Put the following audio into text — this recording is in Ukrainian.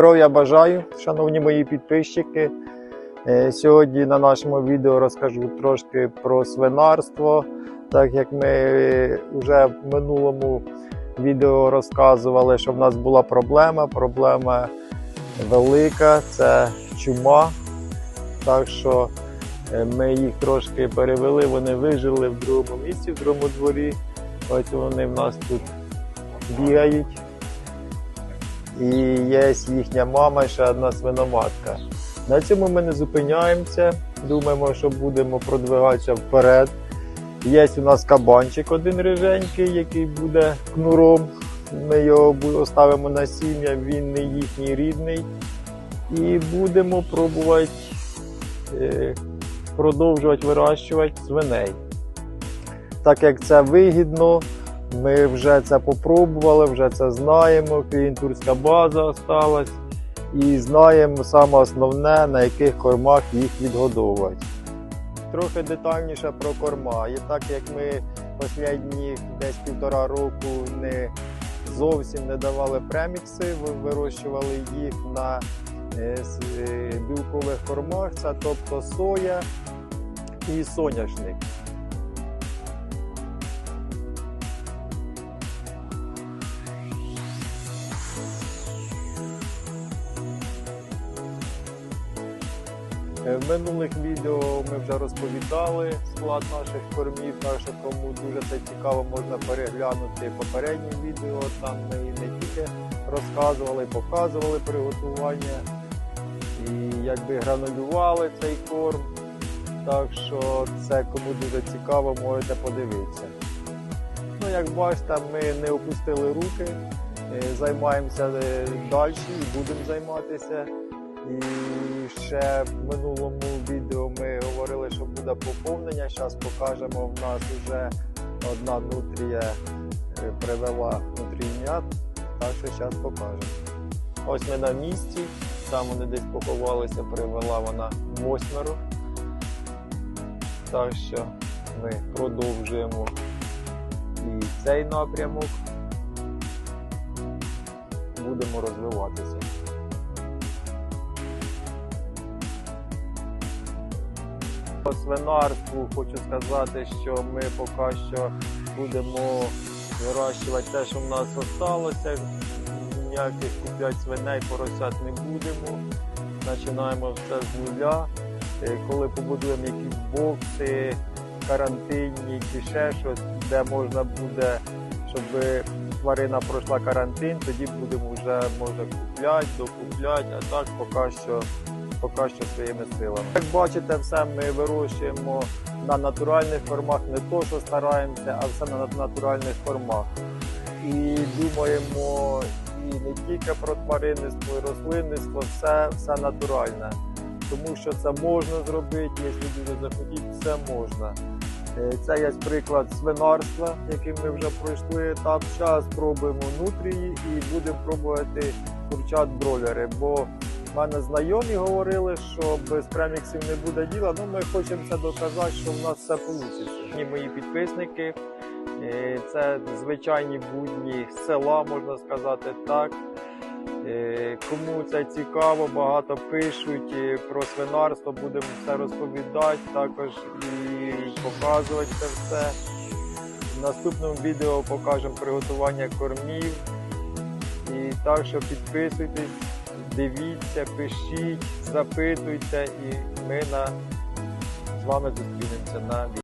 Здоров'я бажаю, шановні мої підписчики. Е, Сьогодні на нашому відео розкажу трошки про свинарство. Так як ми вже в минулому відео розказували, що в нас була проблема. Проблема велика це чума. Так що е, ми їх трошки перевели, вони вижили в другому місці, в другому дворі. Ось вони в нас тут бігають. І є їхня мама, ще одна свиноматка. На цьому ми не зупиняємося. Думаємо, що будемо продвигатися вперед. Є у нас кабанчик один риженький, який буде кнуром. Ми його оставимо на сім'я, він не їхній рідний. І будемо пробувати е, продовжувати вирощувати свиней. Так як це вигідно, ми вже це попробували, вже це знаємо. Клієнтурська база осталась і знаємо саме основне, на яких кормах їх відгодовувати. Трохи детальніше про корма. І так як ми останні десь півтора року не зовсім не давали премікси, вирощували їх на е, е, білкових кормах, це тобто соя і соняшник. В минулих відео ми вже розповідали склад наших кормів, так що кому дуже це цікаво, можна переглянути попередні відео. Там ми не тільки розказували, показували приготування і якби гранулювали цей корм. Так що це кому дуже цікаво, можете подивитися. Ну, як бачите, ми не опустили руки, е, займаємося е, далі і будемо займатися. І ще в минулому відео ми говорили, що буде поповнення. Зараз покажемо. В нас вже одна нутрія е, привела нутрійнят, так що зараз покажемо. Ось ми на місці, там вони десь поховалися, привела вона восьмеро. Так що ми продовжуємо і цей напрямок. Будемо розвиватися. По свинарству хочу сказати, що ми поки що будемо вирощувати те, що в нас залишилося. Ніяких купляти свиней, поросят не будемо. Починаємо все з нуля. Е, Коли побудуємо якісь бокси, карантинні чи ще щось, де можна буде, щоб тварина пройшла карантин, тоді будемо вже може купляти, докупляти, а так поки що поки що своїми силами. Як бачите, все ми вирощуємо на натуральних формах, не то, що стараємося, а все на натуральних формах. І думаємо і не тільки про тваринництво, і рослинництво, все, все натуральне. Тому що це можна зробити, якщо дуже захотіть, все можна. Е, Це є приклад свинарства, яким ми вже пройшли етап. Зараз пробуємо нутрії і будемо пробувати курчат бролери. Бо в мене знайомі говорили, що без преміксів не буде діла. Ну ми хочемо це доказати, що в нас все вийде. І мої підписники. е, Це звичайні будні села, можна сказати так. Е, Кому це цікаво, багато пишуть е, про свинарство, будемо все розповідати, також і показувати це все. В наступному відео покажемо приготування кормів. І так що підписуйтесь, дивіться, пишіть, запитуйте, і ми на, з вами зустрінемося на відео.